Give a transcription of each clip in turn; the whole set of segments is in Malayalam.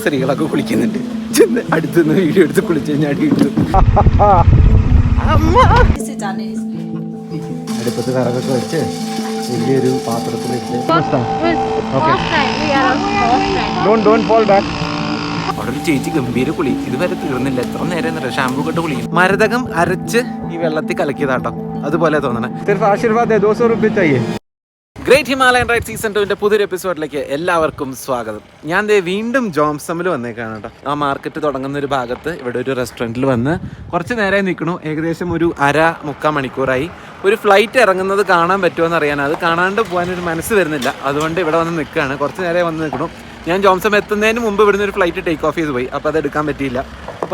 സ്ത്രീകളൊക്കെ കുളിക്കുന്നുണ്ട്. ചെന്ന് അടുത്തുനിന്ന് വീഡിയോ എടുത്ത് കുളിച്ച് കഴിഞ്ഞാൽ അടുപ്പത്ത് വിറകൊക്കെ വെച്ച് വലിയൊരു പാത്രത്തിലിട്ട് ചേച്ചി ഗംഭീര കുളി. ഇതുവരെ തീർന്നില്ല. എത്ര നേരം ഷാമ്പു കെട്ട് കുളിക്കും. മരതകം അരച്ച് ഈ വെള്ളത്തിൽ കലക്കിയതാട്ടോ. അതുപോലെ തോന്നണേ. ആശീർവാദ. ആശീർവാദ് ദോസോ റുപ്യ ഗ്രേറ്റ് ഹിമാലയൻ റൈഡ് സീസൺ ടുവിന്റെ പുതിയൊരു എപ്പിസോഡിലേക്ക് എല്ലാവർക്കും സ്വാഗതം. ഞാൻ ദേ വീണ്ടും ജോംസമിൽ വന്നേക്കാണ് കേട്ടോ. ആ മാർക്കറ്റ് തുടങ്ങുന്ന ഒരു ഭാഗത്ത് ഇവിടെ ഒരു റെസ്റ്റോറന്റിൽ വന്ന് കുറച്ച് നേരെ നിൽക്കണു. ഏകദേശം ഒരു അര മുക്കാൽ മണിക്കൂറായി. ഒരു ഫ്ലൈറ്റ് ഇറങ്ങുന്നത് കാണാൻ പറ്റുമോ അറിയാൻ അത് കാണാണ്ട് പോകാനൊരു മനസ്സ് വരുന്നില്ല. അതുകൊണ്ട് ഇവിടെ വന്ന് നിൽക്കുകയാണ് കുറച്ച് നേരെ വന്ന് നിൽക്കണു. ഞാൻ ജോംസം എത്തുന്നതിന് മുമ്പ് ഇവിടുന്ന് ഒരു ഫ്ലൈറ്റ് ടേക്ക് ഓഫ് ചെയ്ത് പോയി. അപ്പോൾ അത് എടുക്കാൻ പറ്റിയില്ല.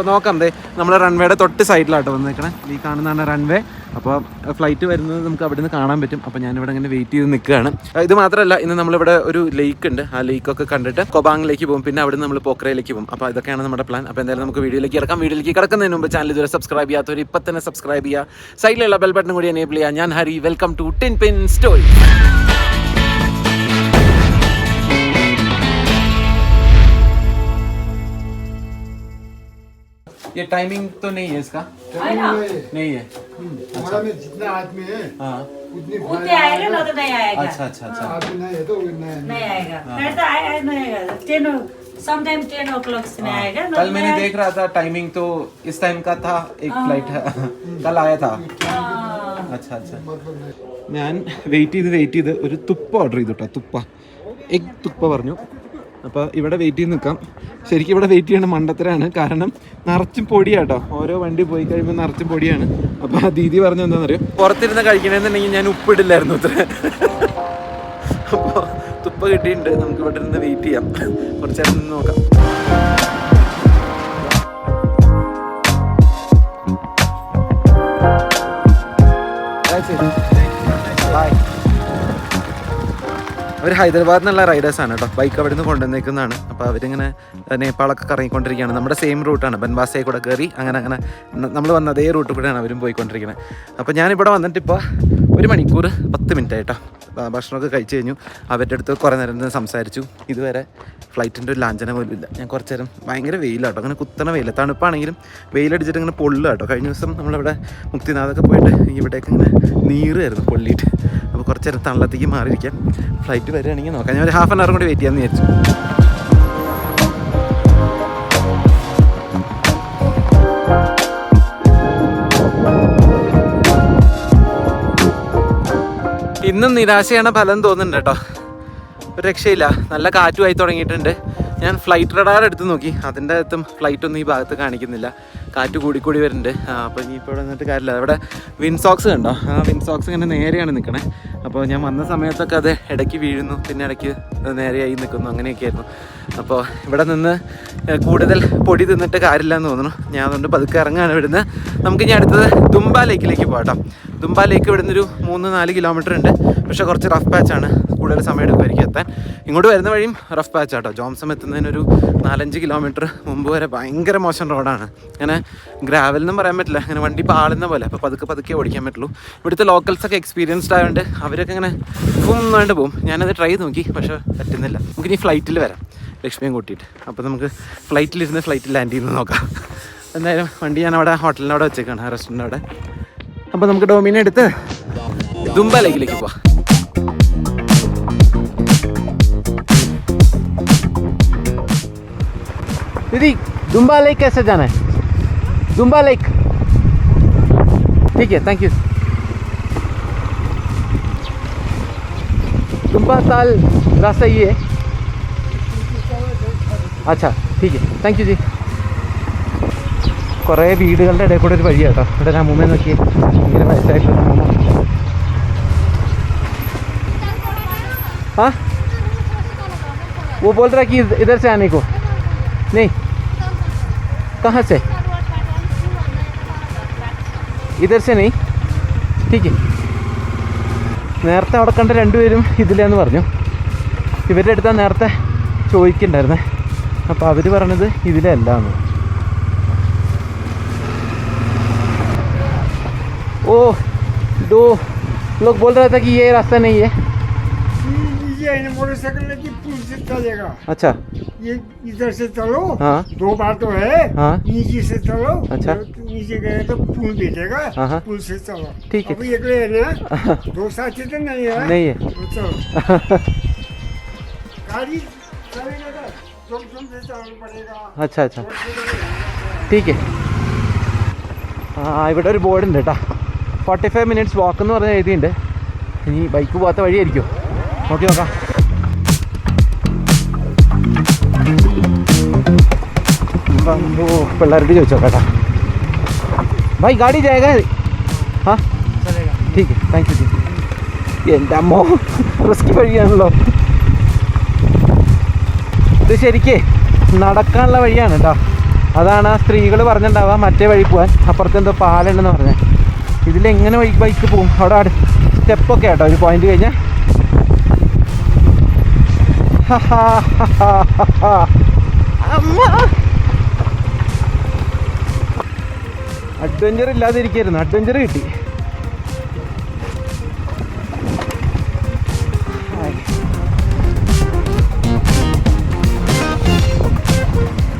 അപ്പോൾ നോക്കാം നമ്മൾ റൺവേയുടെ തൊട്ട് സൈഡിലാട്ടോ വന്നേക്കണേ. ഈ കാണുന്നതാണ് റൺവേ അപ്പോൾ ഫ്ലൈറ്റ് വരുന്നത് നമുക്ക് അവിടെ നിന്ന് കാണാൻ പറ്റും. അപ്പോൾ ഞാനിവിടെ ഇങ്ങനെ വെയിറ്റ് ചെയ്ത് നിൽക്കുകയാണ്. ഇത് മാത്രമല്ല ഇന്ന് നമ്മളിവിടെ ഒരു ലേക്ക് ഉണ്ട്. ആ ലേക്കൊക്കെ കണ്ടിട്ട് കൊബാങ്ങിലേക്ക് പോകും. പിന്നെ അവിടെ നമ്മൾ പോക്രയിലേക്ക് പോകും. അപ്പോൾ ഇതൊക്കെയാണ് നമ്മുടെ പ്ലാൻ അപ്പോൾ എന്തായാലും നമുക്ക് വീഡിയോയിലേക്ക് ഇറക്കാം. വീഡിയോയിലേക്ക് കിടക്കുന്നതിന് മുമ്പ് ചാനൽ ഇതുവരെ സബ്സ്ക്രൈബ് ചെയ്യാത്തവർ ഇപ്പം തന്നെ സബ്സ്ക്രൈബ് ചെയ്യുക. സൈഡിലുള്ള ബെൽ ബട്ടൺ കൂടി എനേബിൾ ചെയ്യുക. ഞാൻ Hari. Welcome to tin pin story ये टाइमिंग तो नहीं है इसका नहीं है हमारा में जितना आदमी है हाँ उतनी उतने आएगा ना तो नहीं आएगा अच्छा अच्छा अच्छा आदमी नहीं है तो नहीं नहीं आएगा नहीं तो आएगा नहीं आएगा ten sometime ten o'clock से नहीं आएगा हाँ। कल मैंने देख रहा था टाइमिंग तो इस टाइम का था एक फ्लाइट कल आया था अच्छा अच्छा ഞാൻ വെയിറ്റ് ചെയ്ത് വെയിറ്റ് ചെയ്ത് ഒരു തുപ്പ ഓർഡർ ചെയ്തു കേട്ടോ തുപ്പ എഗ് തുപ്പ പറഞ്ഞു അപ്പോൾ ഇവിടെ വെയിറ്റ് ചെയ്ത് നിൽക്കാം. ശരിക്കും ഇവിടെ വെയിറ്റ് ചെയ്യേണ്ട മണ്ടത്തരാണ്. കാരണം നിറച്ചും പൊടിയാട്ടോ. ഓരോ വണ്ടി പോയി കഴിയുമ്പോൾ നിറച്ചും പൊടിയാണ്. അപ്പോൾ ആ ദീദി പറഞ്ഞു എന്താണെന്നറിയോ? പുറത്തിരുന്ന് കഴിക്കണമെന്നുണ്ടെങ്കിൽ ഞാൻ ഉപ്പിടില്ലായിരുന്നു അത്ര. അപ്പോൾ തുപ്പ കിട്ടിയിട്ടുണ്ട്. നമുക്ക് ഇവിടെ നിന്ന് വെയിറ്റ് ചെയ്യാം. കുറച്ച് നേരം നിന്ന് നോക്കാം. it. അവർ ഹൈദരാബാദിൽ നിന്നുള്ള റൈഡേഴ്സാണ് കേട്ടോ ബൈക്ക് അവിടെ നിന്ന് കൊണ്ടുവന്നേക്കുന്നതാണ്. അപ്പോൾ അവരിങ്ങനെ നേപ്പാളൊക്കെ കറങ്ങിക്കൊണ്ടിരിക്കുകയാണ്. നമ്മുടെ സെയിം റൂട്ടാണ് ബൻവാസയിൽ കൂടെ കയറി അങ്ങനെ അങ്ങനെ നമ്മൾ വന്ന അതേ റൂട്ടിൽ കൂടെയാണ് അവരും പോയിക്കൊണ്ടിരിക്കുന്നത്. അപ്പോൾ ഞാനിവിടെ വന്നിട്ട് ഇപ്പോൾ ഒരു മണിക്കൂർ പത്ത് മിനിറ്റ് ആയിട്ടോ. ഭക്ഷണമൊക്കെ കഴിച്ചു കഴിഞ്ഞു. അവരുടെ അടുത്ത് കുറേ നേരം നിന്ന് സംസാരിച്ചു. ഇതുവരെ ഫ്ലൈറ്റിന്റെ ഒരു ലാഞ്ചന പോലും ഇല്ല. ഞാൻ കുറച്ച് നേരം ഭയങ്കര വെയിലാട്ടോ അങ്ങനെ കുത്തണ വെയില. തണുപ്പാണെങ്കിലും വെയിലടിച്ചിട്ട് ഇങ്ങനെ പൊള്ളുക കേട്ടോ. കഴിഞ്ഞ ദിവസം നമ്മളിവിടെ മുക്തിനാഥൊക്കെ പോയിട്ട് ഇവിടേക്ക് ഇങ്ങനെ നീറുമായിരുന്നു പൊള്ളിയിട്ട്. അപ്പോൾ കുറച്ച് നേരം തണലത്തേക്ക് മാറിയിരിക്കാം. ഫ്ലൈറ്റ് വരികയാണെങ്കിൽ നോക്കാം. ഞാൻ ഒരു ഹാഫ് ആൻ അവർ കൂടി വെയിറ്റ് ചെയ്യാമെന്ന് വിചാരിച്ചു. ഇന്നും നിരാശയാണ് ഫലം തോന്നുന്നുണ്ട് കേട്ടോ. ഒരു രക്ഷയില്ല. നല്ല കാറ്റുമായി തുടങ്ങിയിട്ടുണ്ട്. ഞാൻ ഫ്ലൈറ്റ് റഡാർ എടുത്ത് നോക്കി. അതിന്റെ അകത്തും ഫ്ലൈറ്റ് ഒന്നും ഈ ഭാഗത്ത് കാണിക്കുന്നില്ല. കാറ്റ് കൂടിക്കൂടി വരുന്നുണ്ട്. അപ്പോൾ ഇനി ഇവിടെ നിന്നിട്ട് കാര്യമില്ല. അവിടെ വിൻസോക്സ് കണ്ടോ? ആ വിൻസോക്സ് ഇങ്ങനെ നേരെയാണ് നിൽക്കണേ അപ്പോൾ ഞാൻ വന്ന സമയത്തൊക്കെ അത് ഇടയ്ക്ക് വീഴുന്നു. പിന്നെ ഇടയ്ക്ക് നേരെയായി നിൽക്കുന്നു അങ്ങനെയൊക്കെ ആയിരുന്നു അപ്പോൾ ഇവിടെ നിന്ന് കൂടുതൽ പൊടി തിന്നിട്ട് കാര്യമില്ല എന്ന് തോന്നുന്നു. ഞാൻ അതുകൊണ്ട് പതുക്കെ ഇറങ്ങാണ് ഇവിടുന്ന്. നമുക്ക് ഇനി അടുത്തത് ദുംബ ലേക്കിലേക്ക് പോകട്ടോ. ദുംബ ലേക്ക് ഇവിടുന്ന് ഒരു മൂന്ന് നാല് കിലോമീറ്റർ ഉണ്ട്. പക്ഷേ കുറച്ച് റഫ് പാച്ചാണ് കൂടുതൽ സമയം എടുക്കുമായിരിക്കും എത്താൻ. ഇങ്ങോട്ട് വരുന്ന വഴിയും റഫ് പാച്ചാട്ടോ ജോംസം എത്തുന്നതിനൊരു നാലഞ്ച് കിലോമീറ്റർ മുമ്പ് വരെ ഭയങ്കര മോശം റോഡാണ് അങ്ങനെ ഗ്രാവൽ എന്നും പറയാൻ പറ്റില്ല അങ്ങനെ വണ്ടി പാളുന്ന പോലെ അപ്പോൾ പതുക്കെ പതുക്കെ ഓടിക്കാൻ പറ്റുള്ളൂ ഇവിടുത്തെ ലോക്കൽസ് ഒക്കെ എക്സ്പീരിയൻസ്ഡ് ആയതുകൊണ്ട് അവരൊക്കെ ഇങ്ങനെ ഫുന്നായിട്ട് പോകും ഞാനത് ട്രൈ നോക്കി പക്ഷേ പറ്റുന്നില്ല നമുക്ക് ഇനി ഫ്ലൈറ്റിൽ വരാം ലക്ഷ്മിയും കൂട്ടിയിട്ട് അപ്പോൾ നമുക്ക് ഫ്ലൈറ്റിലിരുന്ന് ഫ്ലൈറ്റിൽ ലാൻഡ് ചെയ്യുന്നത് നോക്കാം എന്തായാലും വണ്ടി ഞാൻ അവിടെ ഹോട്ടലിൻ്റെ അവിടെ വെച്ചേക്കാണ് ആ റെസ്റ്റോറൻറ്റ് അവിടെ അപ്പോൾ നമുക്ക് ഡോമിനെ എടുത്ത് ദുംബ ലേക്കിലേക്ക് പോവാം दीदी दुम्बा लेक कैसे जाना है दुम्बा लेक ठीक है थैंक यू दुम्बा ताल रास्ता ये है अच्छा ठीक है താങ്ക് യു ജി കുറേ വീടുകളുടെ ഇടയിൽ കൂടെ ഒരു വഴി കേട്ടോ ഇവിടെ ഞാൻ മുമ്പേ നോക്കി ഇങ്ങനെ വയസ്സായിട്ടുള്ള അമ്മൂമ്മ हाँ वो बोल रहा कि इध- इधर से आने को नहीं कहाँ से इधर से नहीं ठीक है നേരത്തെ അവിടെ കണ്ട രണ്ടുപേരും ഇതിലെന്ന് പറഞ്ഞു ഇവരുടെ അടുത്താ നേരത്തെ ചോദിക്കണ്ടായിരുന്നേ അപ്പോൾ അവർ പറഞ്ഞത് ഇതിലല്ല എന്ന് ओ दो लोग बोल रहा था कि ये रास्ता नहीं है ये है ना मोटरसाइकिल लेके पुल से चलेगा अच्छा ये इधर से चलो हाँ दो बार तो है हाँ नीचे से चलो अच्छा। तो नीचे गए तो पुल भेजेगा हाँ, हाँ। पुल से चलो ठीक है। अब ये है ना दो साथी तो नहीं है नहीं है तो चलो गाड़ी चलेगा तो जंक्शन से चलना पड़ेगा अच्छा अच्छा ടീക്ക് ആ ഇവിടെ ഒരു ബോർഡ് ഉണ്ട് കേട്ടോ ഫോർട്ടി ഫൈവ് മിനിറ്റ്സ് വാക്ക് എന്ന് പറഞ്ഞ എഴുതിയിട്ടുണ്ട് ഇനി ബൈക്ക് പോകാത്ത വഴിയായിരിക്കും നോക്കി നോക്കാം ഇപ്പം, ഓ പിള്ളേരോട് ചോദിച്ചു जाएगा? കേട്ടോ चलेगा। ठीक है थैंक यू जी എന്റെ അമ്മോ बढ़िया വഴിയാണല്ലോ ഇത് ശരിക്കേ നടക്കാനുള്ള വഴിയാണ് കേട്ടോ അതാണ് ആ സ്ത്രീകൾ പറഞ്ഞിട്ടുണ്ടാവുക മറ്റേ വഴി പോകാൻ അപ്പുറത്ത് എന്തോ പാലുണ്ടെന്ന് പറഞ്ഞത് ഇതിലെങ്ങനെ വഴി ബൈക്ക് പോകും അവിടെ അടു സ്റ്റെപ്പൊക്കെ കേട്ടോ ഒരു പോയിന്റ് കഴിഞ്ഞാൽ അഡ്വഞ്ചർ ഇല്ലാതിരിക്കായിരുന്നു. അഡ്വഞ്ചർ കിട്ടി.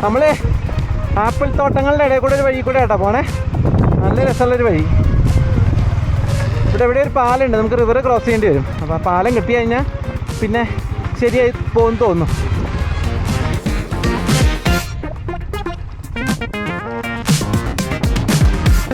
നമ്മൾ ആപ്പിൾ തോട്ടങ്ങളുടെ ഇടയിൽ കൂടെ ഒരു വഴി കൂടെ കേട്ടോ പോണേ. നല്ല രസമുള്ളൊരു വഴി. ഇവിടെ എവിടെ ഒരു പാലുണ്ട് നമുക്ക് റിവർ ക്രോസ് ചെയ്യേണ്ടി വരും. അപ്പോൾ ആ പാലം കിട്ടി കഴിഞ്ഞാൽ പിന്നെ ശരിയായി പോകുമെന്ന് തോന്നുന്നു.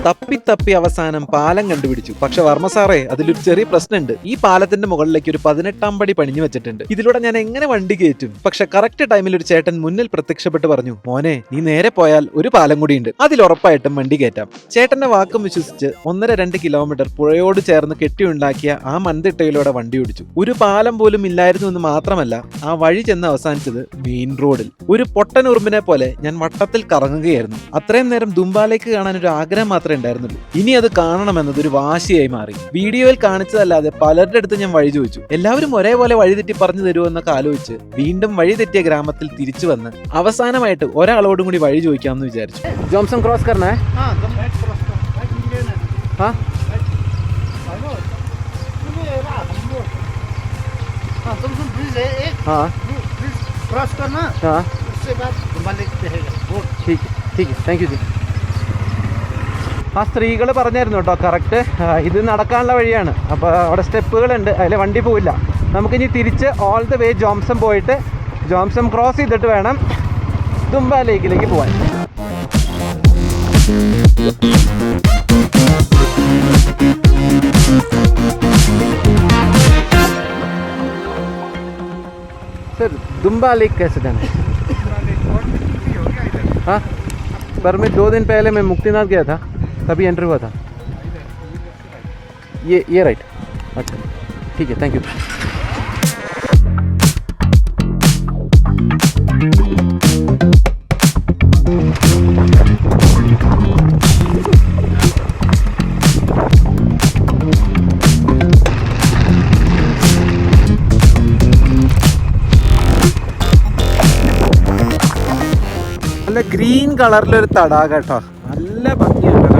തപ്പി തപ്പി അവസാനം പാലം കണ്ടുപിടിച്ചു. പക്ഷെ വർമ്മ സാറേ അതിലൊരു ചെറിയ പ്രശ്നമുണ്ട്. ഈ പാലത്തിന്റെ മുകളിലേക്ക് ഒരു പതിനെട്ടാം പടി പണിഞ്ഞു വെച്ചിട്ടുണ്ട്. ഇതിലൂടെ ഞാൻ എങ്ങനെ വണ്ടി കയറ്റും? പക്ഷെ കറക്റ്റ് ടൈമിൽ ഒരു ചേട്ടൻ മുന്നിൽ പ്രത്യക്ഷപ്പെട്ട് പറഞ്ഞു മോനെ നീ നേരെ പോയാൽ ഒരു പാലം കൂടിയുണ്ട്. അതിൽ ഉറപ്പായിട്ടും വണ്ടി കയറ്റാം. ചേട്ടന്റെ വാക്കും വിശ്വസിച്ച് ഒന്നര രണ്ട് കിലോമീറ്റർ പുഴയോട് ചേർന്ന് കെട്ടിയുണ്ടാക്കിയ ആ മൺതിട്ടയിലൂടെ വണ്ടി ഓടിച്ചു. ഒരു പാലം പോലും ഇല്ലായിരുന്നു എന്ന് മാത്രമല്ല ആ വഴി ചെന്ന് അവസാനിച്ചത് മെയിൻ റോഡിൽ. ഒരു പൊട്ടൻ ഉറുമ്പിനെ പോലെ ഞാൻ വട്ടത്തിൽ കറങ്ങുകയായിരുന്നു. അത്രയും നേരം ദുംബാലേക്ക് കാണാൻ ഒരു ആഗ്രഹം മാത്രമേ ഉണ്ടായിരുന്നുള്ളൂ ഇനി അത് കാണണമെന്നത് ഒരു വാശിയായി മാറി വീഡിയോയിൽ കാണിച്ചതല്ലാതെ പലരുടെ അടുത്ത് ഞാൻ വഴി ചോദിച്ചു എല്ലാവരും ഒരേപോലെ വഴി തെറ്റി പറഞ്ഞു തരുമോ എന്നൊക്കെ ആലോചിച്ച് വീണ്ടും വഴി തെറ്റിയ ഗ്രാമത്തിൽ തിരിച്ചു വന്ന് അവസാനമായിട്ട് ഒരാളോടും കൂടി വഴി ചോദിക്കാമെന്ന് വിചാരിച്ചു ജോംസൺ ക്രോസ് करना है हाँ दम क्रॉस कर हाँ हाँ तुम सुन ब्रिज है एक हाँ ब्रिज क्रॉस करना हाँ उससे बाद घुमाने रहेगा रोड ठीक है ठीक है താങ്ക് യു ജി ആ സ്ത്രീകൾ പറഞ്ഞായിരുന്നു കേട്ടോ കറക്റ്റ് ഇത് നടക്കാനുള്ള വഴിയാണ് അപ്പോൾ അവിടെ സ്റ്റെപ്പുകളുണ്ട് അതിൽ വണ്ടി പോവില്ല നമുക്കിനി തിരിച്ച് ഓൾ ദ വേ ജോംസം പോയിട്ട് ജോംസം ക്രോസ് ചെയ്തിട്ട് വേണം ദുംബ ലേക്കിലേക്ക് പോകാൻ सर दुम्बा लेक कैसे जाना है हाँ पर मैं दो दिन पहले मैं मुक्तिनाथ गया था तभी एंटर हुआ था ये ये राइट अच्छा ठीक है थैंक यू നല്ല ഗ്രീൻ കളറിലൊരു തടാകം കേട്ടോ നല്ല ഭംഗിയാണ് കാണാൻ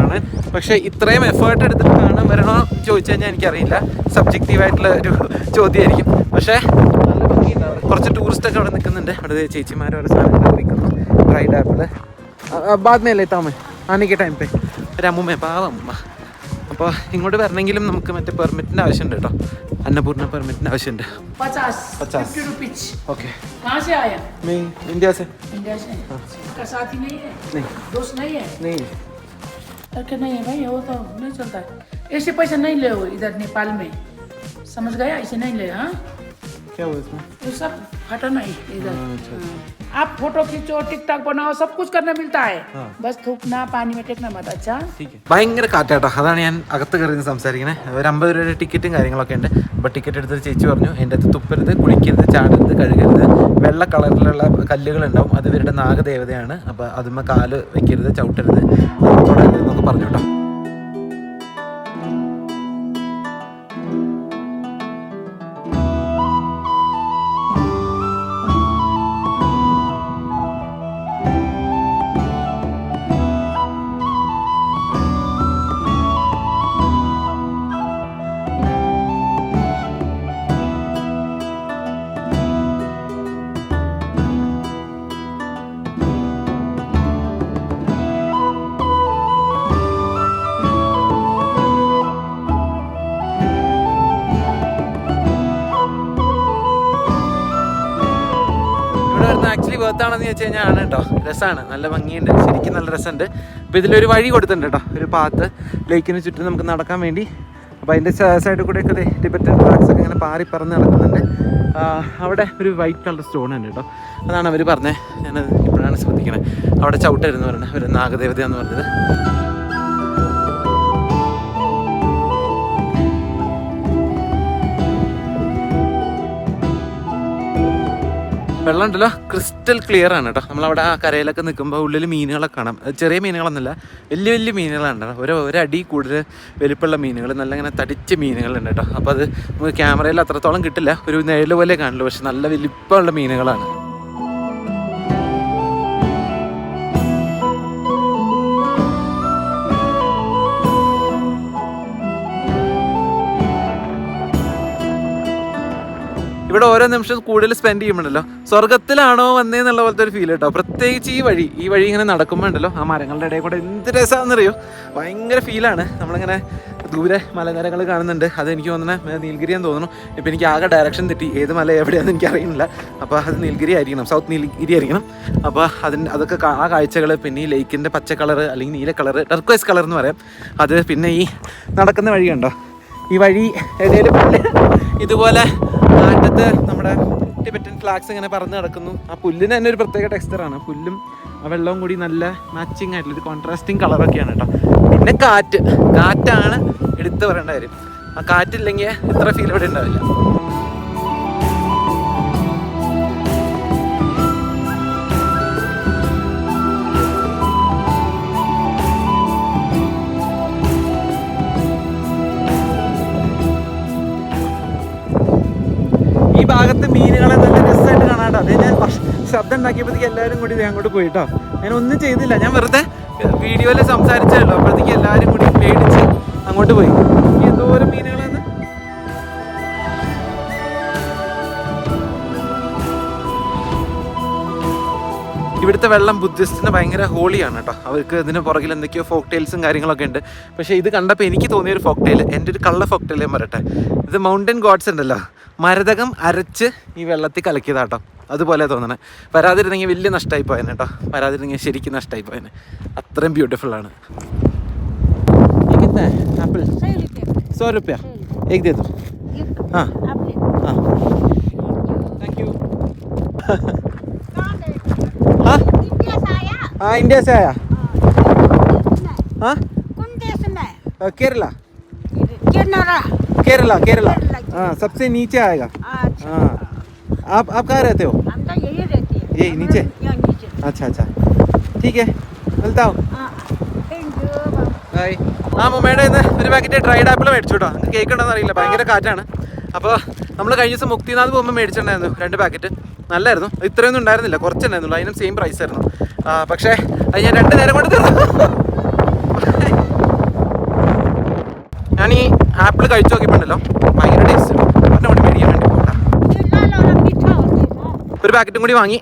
പക്ഷെ ഇത്രയും എഫേർട്ട് എടുത്തിട്ട് കാണാൻ വരണോ എന്ന് ചോദിച്ചു കഴിഞ്ഞാൽ എനിക്കറിയില്ല സബ്ജക്റ്റീവായിട്ടുള്ള ഒരു ചോദ്യമായിരിക്കും പക്ഷേ നല്ല ഭംഗിയുണ്ട് അവിടെ. കുറച്ച് ടൂറിസ്റ്റ് ഒക്കെ അവിടെ നിൽക്കുന്നുണ്ട് അവിടെ ചേച്ചിമാർ ഓരോ സാധനങ്ങൾ വിൽക്കുന്നു റൈഡ് ആപ്പിള് ബാദ്മേലെ താമ ആനയ്ക്ക് ടൈം പേ ഒരു അമ്മൂമ്മ പാവം അമ്മ അപ്പോൾ ഇങ്ങോട്ട് വരണമെങ്കിലും നമുക്ക് മറ്റേ പെർമിറ്റിൻ്റെ ആവശ്യമുണ്ട് കേട്ടോ അന്നപൂർണ്ണ പെർമിറ്റിൻ്റെ ആവശ്യമുണ്ട് पचास पचास। फिफ्टी रुपीज ഓക്കെ कहाँ से आया मैं इंडिया से इंडिया से इसका साथी नहीं है नहीं दोस्त नहीं है नहीं लड़के नहीं है भाई वो तो नहीं चलता है। ऐसे पैसा नहीं ले इधर नेपाल में। समझ गया? ऐसे नहीं ले हाँ? क्या हुआ इसमें वो सब फटा नहीं इधर हाँ, अच्छा, हाँ। आप फोटो खींचो टिकटॉक बनाओ सब कुछ करने मिलता है हाँ। बस थूकना पानी में टेकना मत अच्छा ഭയങ്കര കാറ്റാട്ടോ അതാണ് ഞാൻ അകത്ത് കയറി നിന്ന് സംസാരിക്കണേ ഒരു അമ്പത് രൂപയുടെ ടിക്കറ്റും കാര്യങ്ങളൊക്കെ ഉണ്ട് അപ്പോൾ ടിക്കറ്റ് എടുത്തൊരു ചേച്ചി പറഞ്ഞു എൻ്റെ അടുത്ത് തുപ്പരുത് കുളിക്കരുത് ചാടരുത് കഴുകരുത് വെള്ള കളറിലുള്ള കല്ലുകളുണ്ടാവും അത് ഇവരുടെ നാഗദേവതയാണ് അപ്പോൾ അതുമ്മ കാല് വെക്കരുത് ചവിട്ടരുത് തൊടരുത് എന്നൊക്കെ പറഞ്ഞു കേട്ടോ വേർത്താണെന്ന് ചോദിച്ചു കഴിഞ്ഞാൽ ആണ് കേട്ടോ രസമാണ് നല്ല ഭംഗിയുണ്ട്. ശരിക്കും നല്ല രസമുണ്ട്. അപ്പോൾ ഇതിലൊരു വഴി കൊടുത്തിട്ടുണ്ട് കേട്ടോ ഒരു പാത്ത് ലേക്കിന് ചുറ്റും നമുക്ക് നടക്കാൻ വേണ്ടി. അപ്പോൾ അതിന്റെ സൈഡിൽ കൂടെയൊക്കെ ദേ ടിബറ്റൻ ഫ്ലാഗ്സ് ഒക്കെ ഇങ്ങനെ പാറി പറന്ന് നടക്കുന്നുണ്ട്. അവിടെ ഒരു വൈറ്റ് കളർ സ്റ്റോൺ ഉണ്ട് കേട്ടോ അതാണ് അവർ പറഞ്ഞത് ഞാൻ ഇപ്പോഴാണ് ശ്രദ്ധിക്കണത് അവിടെ ചവിട്ടായിരുന്നു പറഞ്ഞത് ഒരു നാഗദേവത എന്ന് പറഞ്ഞത്. വെള്ളം ഉണ്ടല്ലോ ക്രിസ്റ്റൽ ക്ലിയർ ആണ് കേട്ടോ നമ്മളവിടെ ആ കരയിലൊക്കെ നിൽക്കുമ്പോൾ ഉള്ളിൽ മീനുകളൊക്കെ കാണാം. ചെറിയ മീനുകളൊന്നുമല്ല വലിയ വലിയ മീനുകളാണ് കേട്ടോ ഒരു ഒരടി കൂടുതൽ വലിപ്പമുള്ള മീനുകൾ നല്ല ഇങ്ങനെ തടിച്ച മീനുകളുണ്ട് കേട്ടോ അപ്പോൾ അത് നമുക്ക് ക്യാമറയിൽ അത്രത്തോളം കിട്ടില്ല. ഒരു നേരിൽ പോലെ കാണുള്ളൂ പക്ഷെ നല്ല വലിപ്പമുള്ള മീനുകളാണ്. ഇവിടെ ഓരോ നിമിഷം കൂടുതൽ സ്പെൻഡ് ചെയ്യുമ്പോഴല്ലോ സ്വർഗത്തിലാണോ വന്നേന്നുള്ള പോലത്തെ ഒരു ഫീൽ കേട്ടോ. പ്രത്യേകിച്ച് ഈ വഴി ഈ വഴി ഇങ്ങനെ നടക്കുമ്പോൾ ഉണ്ടല്ലോ ആ മരങ്ങളുടെ ഇടയിൽ കൂടെ എന്ത് രസമാണെന്നറിയോ ഭയങ്കര ഫീലാണ് നമ്മളിങ്ങനെ ദൂരെ മലനിരകൾ കാണുന്നുണ്ട്. അത് എനിക്ക് തോന്നുന്നത് എന്ന് തോന്നുന്നു. ഇപ്പം എനിക്ക് ആകെ ഡയറക്ഷൻ തെറ്റി. ഏത് മല എവിടെയാണെന്ന് എനിക്ക് അറിയുന്നില്ല. അപ്പോൾ അത് നീൽഗിരി ആയിരിക്കണം. സൗത്ത് നീൽഗിരി ആയിരിക്കണം. അപ്പോൾ അതിന് അതൊക്കെ ആ കാഴ്ചകൾ പിന്നെ ഈ ലേക്കിന്റെ പച്ച കളർ അല്ലെങ്കിൽ നീല കളർ ടെർക്വൈസ് കളർ എന്ന് പറയാം. അത് പിന്നെ ഈ നടക്കുന്ന വഴി കണ്ടോ ഈ വഴി ഇടയിൽ ഇതുപോലെ കാറ്റത്ത് നമ്മുടെ ടിബറ്റൻ ഫ്ലാഗ്സ് ഇങ്ങനെ പറന്ന് കിടക്കുന്നു ആ പുല്ലിന് തന്നെ ഒരു പ്രത്യേക ടെക്സ്ചറാണ് പുല്ലും ആ വെള്ളവും കൂടി നല്ല മാച്ചിങ് ആയിട്ടുള്ള ഒരു കോൺട്രാസ്റ്റിങ് കളറൊക്കെയാണ് കേട്ടോ. പിന്നെ കാറ്റ്. കാറ്റാണ് എടുത്തു പറയേണ്ട കാര്യം. ആ കാറ്റില്ലെങ്കിൽ ഇത്ര ഫീൽ ഇവിടെ ഉണ്ടാവില്ല. ഭാഗത്ത് മീനുകളെ നല്ല രസമായിട്ട് കാണാട്ടോ. അത് ഞാൻ ശബ്ദം ഉണ്ടാക്കിയപ്പോഴത്തേക്ക് എല്ലാവരും കൂടി അങ്ങോട്ട് പോയിട്ടോ. ഞാൻ ഒന്നും ചെയ്തില്ല. ഞാൻ വെറുതെ വീഡിയോയിൽ സംസാരിച്ചല്ലോ അപ്പോഴത്തേക്ക് എല്ലാവരും കൂടി പേടിച്ച് അങ്ങോട്ട് പോയി. എന്തോരം മീനുകളാണ് ഇവിടുത്തെ വെള്ളം ബുദ്ധിസ്റ്റിന് ഭയങ്കര ഹോളിയാണ് കേട്ടോ അവർക്ക് ഇതിന് പുറകിൽ എന്തൊക്കെയോ ഫോക്ടെയിൽസും കാര്യങ്ങളൊക്കെ ഉണ്ട്. പക്ഷേ ഇത് കണ്ടപ്പോൾ എനിക്ക് തോന്നിയ ഒരു ഫോക്ക് ഫോക്ടെയിൽ എന്റെ ഒരു കള്ള ഫോക്ക് ഞാൻ പറയട്ടെ. ഇത് മൗണ്ടൻ ഗോഡ്സ് ഉണ്ടല്ലോ. മരതകം അരച്ച് ഈ വെള്ളത്തിൽ കലക്കിയതാട്ടോ അതുപോലെ തോന്നണേ. വരാതിരുന്നെങ്കിൽ വലിയ നഷ്ടമായി പോയനെ കേട്ടോ വരാതിരുന്നെങ്കിൽ ശരിക്കും നഷ്ടമായി പോയനെ. അത്രയും ബ്യൂട്ടിഫുൾ ആണ്. ആപ്പിൾ. സോ റുപ്യ. ഏകദേശം ആ. ആ. താങ്ക് യു हाँ इंडिया से आया हाँ कौन देश में अ, केरला केनरा केरला केरला केरला। हाँ सबसे नीचे आएगा अच्छा हाँ आप आप कहाँ रहते हो हम तो यही रहते हैं यही नीचे? यहाँ नीचे अच्छा अच्छा ठीक है मिलता हूँ हाँ थैंक यू बाबा ഹായ് ആ മുമ്മയുടെ ഇന്ന് ഒരു പാക്കറ്റ് ഡ്രൈഡ് ആപ്പിൾ മേടിച്ചു കേട്ടോ നിങ്ങൾക്ക് കേക്ക് ഉണ്ടോന്ന് അറിയില്ല ഭയങ്കര കാറ്റാണ് അപ്പോൾ നമ്മൾ കഴിഞ്ഞ ദിവസം മുക്തിനാഥ് പോകുമ്പോൾ മേടിച്ചിട്ടുണ്ടായിരുന്നു രണ്ട് പാക്കറ്റ് നല്ലായിരുന്നു. ഇത്രയൊന്നും ഉണ്ടായിരുന്നില്ല. കുറച്ചുണ്ടായിരുന്നുള്ളൂ അതിനും സെയിം പ്രൈസ് ആയിരുന്നു. പക്ഷേ അത് ഞാൻ രണ്ട് നേരം കൊണ്ട് തീർന്നു. ഞാൻ ഈ ആപ്പിൾ കഴിച്ചു നോക്കിയിട്ടുണ്ടല്ലോ. ഭയങ്കര ഒരു പാക്കറ്റും കൂടി വാങ്ങി.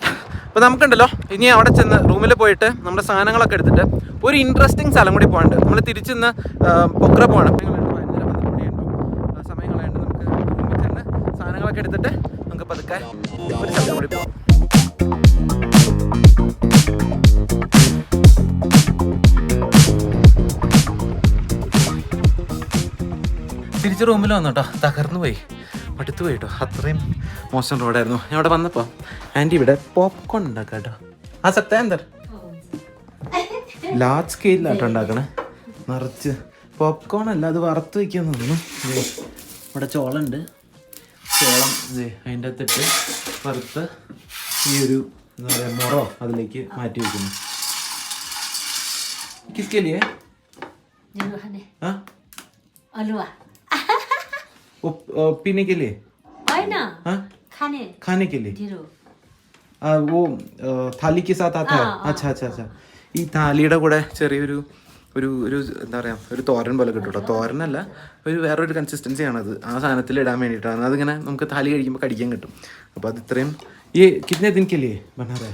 അപ്പൊ നമുക്കുണ്ടല്ലോ ഇനി അവിടെ ചെന്ന് റൂമിൽ പോയിട്ട് നമ്മുടെ സാധനങ്ങളൊക്കെ എടുത്തിട്ട് ഒരു ഇൻട്രസ്റ്റിംഗ് സ്ഥലം കൂടി പോകണ്ട് നമ്മൾ തിരിച്ചിന്ന് പൊക്ര പോകണം സമയം കളയാണ്ട് നമുക്ക് റൂമിൽ ചെന്ന് സാധനങ്ങളൊക്കെ എടുത്തിട്ട് നമുക്ക് പതുക്കെ ഒരു ശബ്ദം കൂടി പോകാം തിരിച്ച് റൂമിൽ വന്നു കേട്ടോ തകർന്നു പോയി. മടുത്തു പോയി കേട്ടോ. അത്രയും മോശം റോഡായിരുന്നു ഞാൻ ഇവിടെ വന്നപ്പോൾ ആന്റി ഇവിടെ പോപ്കോൺ ഉണ്ടാക്കാം കേട്ടോ. ആ സത്യ എന്താ? ലാർജ് സ്കെയിലാട്ടോ ഉണ്ടാക്കണേ. നിറച്ച്. പോപ്കോൺ അല്ല അത് വറുത്ത് വയ്ക്കാൻ തോന്നുന്നു. ഇവിടെ ചോളുണ്ട് ചോളം ദേ അതിൻ്റെ അകത്തിട്ട് വറുത്ത് ഈ ഒരു എന്താ പറയുക മുറോ അതിലേക്ക് മാറ്റി വയ്ക്കുന്നു കിസ്കെ ലിയേ जरूर है हाँ अलुआ वो अ, पीने के लिए है ना हाँ खाने खाने के लिए जीरो ആ, वो ആ, थाली के साथ आता है अच्छा अच्छा अच्छा ഈ താലിയുടെ കൂടെ ചെറിയൊരു ഒരു ഒരു എന്താ പറയുക ഒരു തോരൻ പോലെ കിട്ടും കേട്ടോ തോരനല്ല ഒരു വേറൊരു അത് ആ സാധനത്തിൽ ഇടാൻ വേണ്ടിയിട്ടാണ്. അതിങ്ങനെ നമുക്ക് താലി കഴിക്കുമ്പോൾ കടിക്കാൻ കിട്ടും. അപ്പോൾ അത് ഇത്രയും. ഈ കിഡ്നി തിനിക്കല്ലേ ബനാറേ?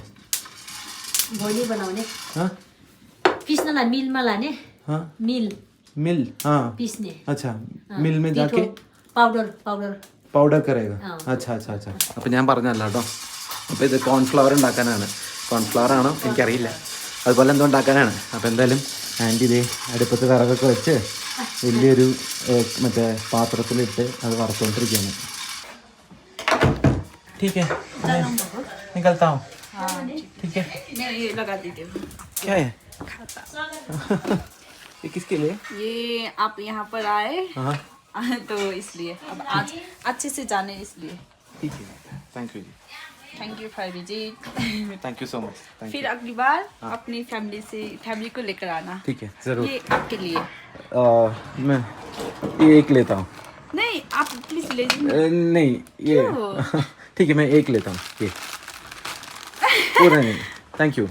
मिल पीसने अच्छा में जाके पाउडर पाउडर പൗഡർ കറിയത് ഞാൻ പറഞ്ഞല്ല കേട്ടോ അപ്പോൾ ഇത് കോൺഫ്ലവർ ഉണ്ടാക്കാനാണ്. കോൺഫ്ലവർ ആണോ? എനിക്കറിയില്ല. അതുപോലെ എന്തോ ഉണ്ടാക്കാനാണ്. അപ്പോൾ എന്തായാലും ആൻറ്റി ഇതേ അടുപ്പത്ത് വിറകൊക്കെ വെച്ച് വലിയൊരു ഏഹ്, മറ്റേ പാത്രത്തിലിട്ട് അത് വറുത്തോണ്ടിരിക്കുകയാണ് ठीक है मैं निकलता हूँ ठीक है मैं ये लगा देती हूँ क्या है ये किसके लिए ये आप यहाँ पर आए हाँ तो इसलिए अब आज अच्छे से जाने इसलिए ठीक है thank you ji Thank you for visit thank you so much फिर अगली बार अपनी फैमिली से फैमिली को लेकर आना। ठीक है ज़रूर। ये आपके लिए। आ, मैं ये एक लेता हूँ। नहीं आप प्लीज़ ले नहीं ये। ठीक है मैं एक लेता हूँ ये। पूरा नहीं thank you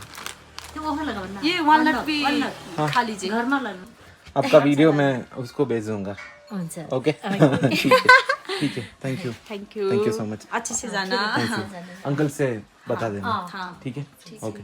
Cái bông hơi là gần nào. ये भी खा लीजिए। घर में. आपका वीडियो मैं उसको भेज दूँगा। ओके ठीक है। ठीक है thank you thank you thank you so much अच्छे से जाना। अंकल से बता देना। हाँ ठीक है? ओके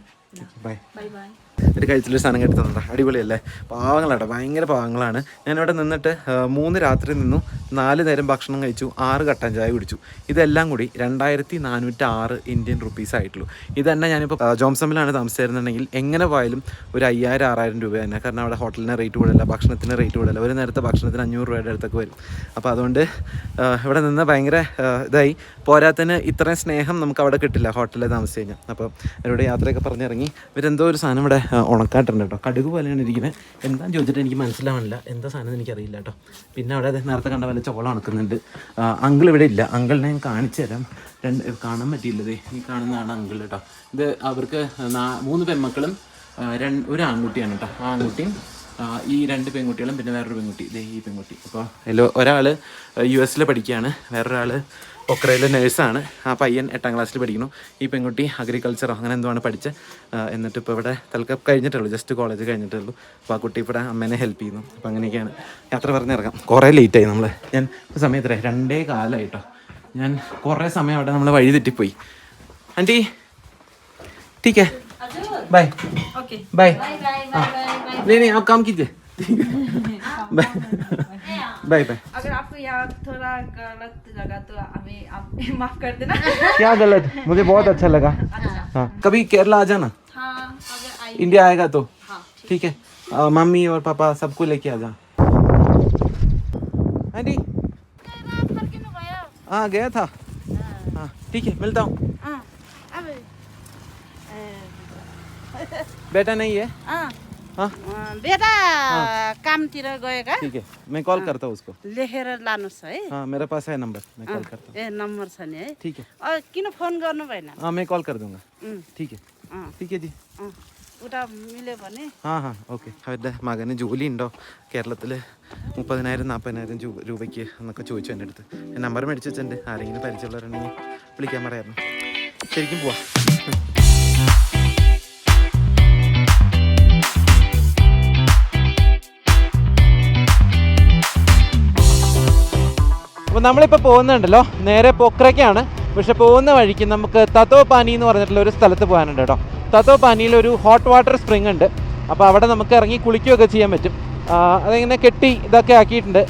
बाय बाय बाय ഒരു കഴിച്ചിലൊരു സാധനം കെട്ടി തന്നെ അടിപൊളിയല്ലേ? പാവങ്ങളാട്ടോ. ഭയങ്കര പാവങ്ങളാണ്. ഞാനിവിടെ നിന്നിട്ട് മൂന്ന് രാത്രി നിന്നു. നാല് നേരം ഭക്ഷണം കഴിച്ചു. ആറ് കട്ടൻ ചായ കുടിച്ചു. ഇതെല്ലാം കൂടി രണ്ടായിരത്തി നാനൂറ്റി ആറ് ഇന്ത്യൻ റുപ്പീസ് ആയിട്ടുള്ളൂ. ഇത് തന്നെ ഞാനിപ്പോൾ ജോംസമ്മിലാണ് താമസിച്ചിരുന്നുണ്ടെങ്കിൽ എങ്ങനെ പോയാലും ഒരു അയ്യായിരം ആറായിരം രൂപ തന്നെ. കാരണം അവിടെ ഹോട്ടലിന് റേറ്റ് കൂടല്ല ഭക്ഷണത്തിന് റേറ്റ് കൂടല്ല ഒരു നേരത്തെ ഭക്ഷണത്തിന് അഞ്ഞൂറ് രൂപയുടെ അടുത്തൊക്കെ വരും. അപ്പോൾ അതുകൊണ്ട് ഇവിടെ നിന്ന് ഭയങ്കര ഇതായി. പോരാത്തതിന് ഇത്രയും സ്നേഹം നമുക്ക് അവിടെ കിട്ടില്ല ഹോട്ടലിൽ താമസിച്ച് കഴിഞ്ഞാൽ. അപ്പോൾ അവരോട് യാത്രയൊക്കെ പറഞ്ഞിറങ്ങി. ഇവരെന്തോ ഒരു സാധനം ഇവിടെ ഉണക്കാട്ടുണ്ട് കേട്ടോ. കടുക് പോലെയാണ് ഇരിക്കുന്നത് എന്താണെന്ന് ചോദിച്ചിട്ട് എനിക്ക് മനസ്സിലാവണില്ല. എന്താ സാധനം എനിക്കറിയില്ല കേട്ടോ. പിന്നെ അവിടെ ദേ നേരത്തെ കണ്ട വല്ല ചോളം ഉണക്കുന്നുണ്ട് അങ്കിൾ ഇവിടെ ഇല്ല. അങ്കിളിനെ ഞാൻ കാണിച്ചു തരാം. രണ്ട് കാണാൻ പറ്റിയില്ലതേ ഈ കാണുന്നതാണ് അങ്കിൾ കേട്ടോ. ഇത് അവർക്ക് മൂന്ന് പെൺമക്കളും രണ്ട് ഒരു ആൺകുട്ടിയാണ് കേട്ടോ. ആൺകുട്ടിയും ഈ രണ്ട് പെൺകുട്ടികളും പിന്നെ വേറൊരു പെൺകുട്ടി. ഇതേ ഈ പെൺകുട്ടി. അപ്പോൾ ഹലോ ഒരാൾ യു എസിൽ പഠിക്കുകയാണ്. വേറൊരാൾ ഒക്രയിലെ നേഴ്സാണ്. ആ പയ്യൻ എട്ടാം ക്ലാസ്സിൽ പഠിക്കുന്നു. ഈ പെൺകുട്ടി അഗ്രികൾച്ചറോ അങ്ങനെ എന്തുവാണ് ആണ് പഠിച്ച് എന്നിട്ട് ഇപ്പോൾ ഇവിടെ തൽക്കം കഴിഞ്ഞിട്ടുള്ളൂ. ജസ്റ്റ് കോളേജ് കഴിഞ്ഞിട്ടുള്ളൂ. അപ്പോൾ ആ കുട്ടി ഇവിടെ അമ്മേനെ ഹെൽപ്പ് ചെയ്യുന്നു. അപ്പോൾ അങ്ങനെയൊക്കെയാണ്. യാത്ര പറഞ്ഞിറങ്ങാം. കുറേ ലേറ്റായി നമ്മൾ ഞാൻ സമയത്ത് രണ്ടേ കാലമായിട്ടോ ഞാൻ കുറേ സമയം അവിടെ നമ്മൾ വഴി തെറ്റിപ്പോയി. ആന്റി ടീക്കേ. ബൈ ബൈ ആ. നീ ആ കാം കീജേ बाय बाय अगर आपको यहाँ थोड़ा गलत लगा तो हमें आप माफ़ कर देना। क्या गलत? मुझे बहुत अच्छा लगा। हाँ। कभी केरला आ जाना? हाँ अगर इंडिया आएगा तो? हाँ ठीक। है। मम्मी और पापा सबको लेके आ जा। आंटी हाँ गया था। हाँ। ठीक है मिलता हूँ। बेटा नहीं है? हाँ। बेटा कामतिर गएका ठीक है मैं कॉल करता हूँ उसको लेखेर लानुहोस् है हाँ मेरे पास है नंबर मैं कॉल करता हूँ ए नम्बर छ नि है ठीक है अ, किन फोन गर्नु भएन हाँ मैं कॉल कर दूंगा ഉം. ठीक है ഉം. ठीक है जी अँ, उता मिल्यो भने ആ ഹാ ഓക്കെ അവരുടെ മകന് ജോലി ഉണ്ടോ കേരളത്തിൽ മുപ്പതിനായിരം നാൽപ്പതിനായിരം രൂപ രൂപയ്ക്ക് എന്നൊക്കെ ചോദിച്ചു എൻ്റെ അടുത്ത് ഞാൻ നമ്പർ മേടിച്ച് വെച്ചിട്ടുണ്ട് ആരെങ്കിലും പരിചയമുള്ളവരുണ്ടെങ്കിൽ വിളിക്കാൻ പറയായിരുന്നു ശരിക്കും പോവാം അപ്പോൾ നമ്മളിപ്പോൾ പോകുന്നുണ്ടല്ലോ. നേരെ പൊക്രയ്ക്കാണ്. പക്ഷെ പോകുന്ന വഴിക്ക് നമുക്ക് തത്തോ പാനി എന്ന് പറഞ്ഞിട്ടുള്ള ഒരു സ്ഥലത്ത് പോകാനുണ്ട് കേട്ടോ. തത്തോ പാനിയിൽ ഒരു ഹോട്ട് വാട്ടർ സ്പ്രിംഗ് ഉണ്ട്. അപ്പോൾ അവിടെ നമുക്ക് ഇറങ്ങി കുളിക്കുകയൊക്കെ ചെയ്യാൻ പറ്റും. അതിങ്ങനെ കെട്ടി ഇതൊക്കെ ആക്കിയിട്ടുണ്ട്.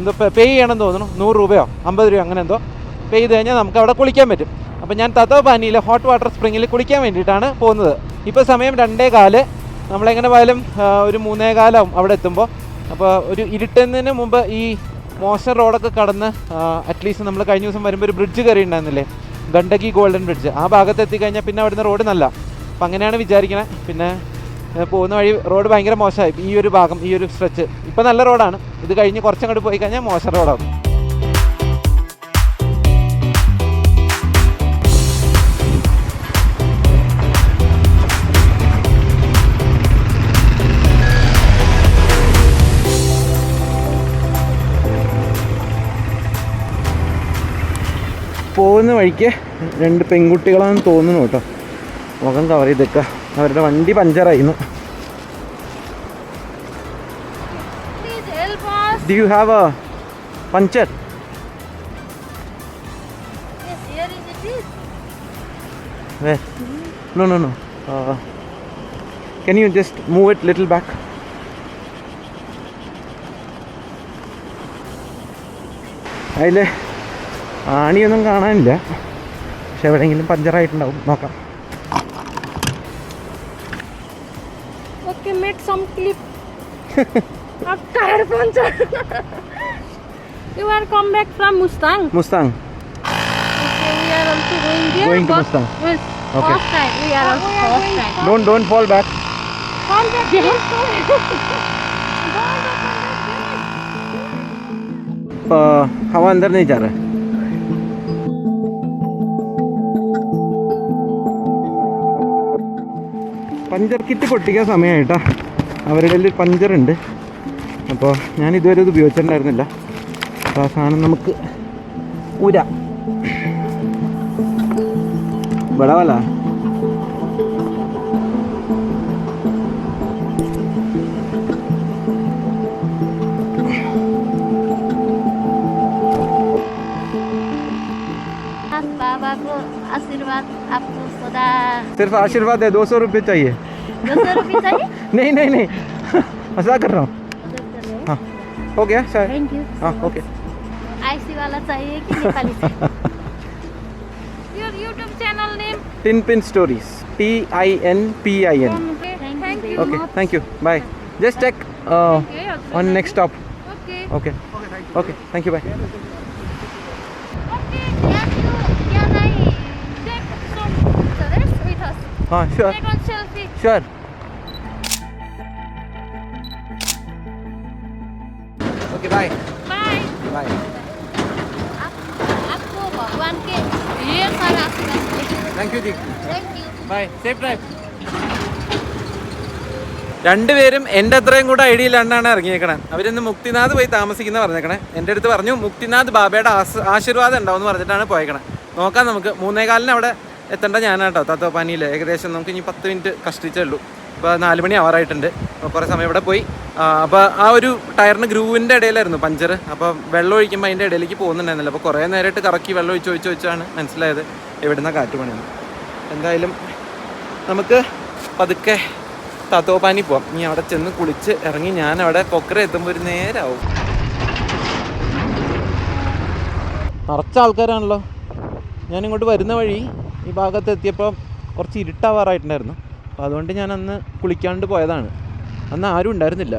എന്തോ പേ ചെയ്യണമെന്ന് തോന്നുന്നു. നൂറ് രൂപയോ അമ്പത് രൂപയോ അങ്ങനെ എന്തോ പേ ചെയ്ത് കഴിഞ്ഞാൽ നമുക്ക് അവിടെ കുളിക്കാൻ പറ്റും. അപ്പോൾ ഞാൻ തത്തോ പാനിയിലെ ഹോട്ട് വാട്ടർ സ്പ്രിങ്ങിൽ കുളിക്കാൻ വേണ്ടിയിട്ടാണ് പോകുന്നത്. ഇപ്പോൾ സമയം രണ്ടേ കാൽ. നമ്മളെങ്ങനെ പോയാലും ഒരു മൂന്നേ കാലാവും അവിടെ എത്തുമ്പോൾ അപ്പോൾ ഒരു ഇരുട്ടുന്നതിന് മുമ്പ് ഈ മോശം റോഡൊക്കെ കടന്ന് അറ്റ്ലീസ്റ്റ് നമ്മൾ കഴിഞ്ഞ ദിവസം വരുമ്പോൾ ഒരു ബ്രിഡ്ജ് കയറി ഉണ്ടായിരുന്നില്ലേ? ഗണ്ടകി ഗോൾഡൻ ബ്രിഡ്ജ് ആ ഭാഗത്ത് എത്തിക്കഴിഞ്ഞാൽ പിന്നെ അവിടുന്ന് റോഡ് നല്ല. അപ്പം അങ്ങനെയാണ് വിചാരിക്കണേ. പിന്നെ പോകുന്ന വഴി റോഡ് ഭയങ്കര മോശമായി. ഈ ഒരു ഭാഗം ഈ ഒരു സ്ട്രെച്ച് ഇപ്പം നല്ല റോഡാണ് ഇത് കഴിഞ്ഞ് കുറച്ചങ്ങോട്ട് പോയി കഴിഞ്ഞാൽ മോശം റോഡാകും വഴിക്ക് രണ്ട് പെൺകുട്ടികളാണെന്ന് തോന്നുന്നു കേട്ടോ. മുഖം കവർ ചെയ്തേക്ക. അവരുടെ വണ്ടി പഞ്ചറായിരുന്നു do you have a puncture no no no can you just move it little back അതിൽ ആണിയൊന്നും കാണാനില്ല. പക്ഷെ എവിടെയെങ്കിലും പഞ്ചറായിട്ടുണ്ടാവും. നോക്കാം. Okay make some clip. you are come back from mustang? Mustang. We are also going to mustang. okay. first time we are don't don't fall back. Back yeah. हवा अंदर नहीं जा रहा है പഞ്ചർ കിറ്റ് പൊട്ടിക്കാൻ സമയമായിട്ടാ. അവരുടെ കയ്യിൽ പഞ്ചറുണ്ട്. അപ്പോൾ ഞാൻ ഇതുവരെ ഇത് ഉപയോഗിച്ചിട്ടുണ്ടായിരുന്നില്ല. അപ്പോൾ ആ സാധനം നമുക്ക് ഉര ബടവല सदा सिर्फ़ आशीर्वाद है दो सौ रुपये चाहिए। दो सौ रुपये चाहिए? नहीं नहीं नहीं। मज़ा कर रहा हूँ। हाँ हो गया शायद। थैंक यू हाँ ओके। आईसी वाला चाहिए कि नेपाली चाहिए? Your YouTube channel name. Tin pin stories T I N P I N Okay. Thank Thank you. You. Okay thank you bye just take on next stop Okay. Okay okay thank you bye with us. हाँ sure Take one selfie. Sure okay bye Bye. Bye आप, आपको भगवान के ढेर सारा आशीर्वाद मिले thank you ji thank you bye safe drive രണ്ടുപേരും എൻ്റെ അത്രയും കൂടെ ഐഡിയ ഇല്ലാണ്ടാണ് ഇറങ്ങിയേക്കണേ അവരിന്ന് മുക്തിനാഥ് പോയി താമസിക്കുന്ന പറഞ്ഞേക്കണേ എൻ്റെ അടുത്ത് പറഞ്ഞു മുക്തിനാഥ് ബാബയുടെ ആസ് ആശീർവാദം ഉണ്ടാവും പറഞ്ഞിട്ടാണ് പോയേക്കണേ നോക്കാം നമുക്ക് മൂന്നേകാലിന് അവിടെ എത്തേണ്ട ഞാനാട്ടോ. തത്തോപ്പാനിയിൽ ഏകദേശം നമുക്ക് ഇനി പത്ത് മിനിറ്റ് കഷ്ടിച്ചേ ഉള്ളൂ. ഇപ്പോൾ നാല് മണി ആവാറായിട്ടുണ്ട്. അപ്പോൾ കുറേ സമയം ഇവിടെ പോയി. അപ്പോൾ ആ ഒരു ടയറിന് ഗ്രൂവിന്റെ ഇടയിലായിരുന്നു പഞ്ചർ അപ്പോൾ വെള്ളം ഒഴിക്കുമ്പോൾ അതിന്റെ ഇടയിലേക്ക് പോകുന്നുണ്ടായിരുന്നില്ല. അപ്പോൾ കുറേ നേരമായിട്ട് കറക്കി വെള്ളം ഒഴിച്ച് ഒഴിച്ച് വെച്ചാണ് മനസ്സിലായത് എവിടുന്ന കാറ്റ് പണിയെന്ന്. എന്തായാലും നമുക്ക് പതുക്കെ തത്തോപ്പാനി പോവാം. ഇനി അവിടെ ചെന്ന് കുളിച്ച് ഇറങ്ങി ഞാൻ അവിടെ കൊക്കര എത്തുമ്പോൾ ഒരു നേരാവും. നിറച്ച ആൾക്കാരാണല്ലോ. ഞാനിങ്ങോട്ട് വരുന്ന വഴി ഈ ഭാഗത്ത് എത്തിയപ്പോൾ കുറച്ച് ഇരുട്ടാവാറായിട്ടുണ്ടായിരുന്നു അപ്പോൾ അതുകൊണ്ട് ഞാൻ അന്ന് കുളിക്കാണ്ട് പോയതാണ് അന്ന് ആരും ഉണ്ടായിരുന്നില്ല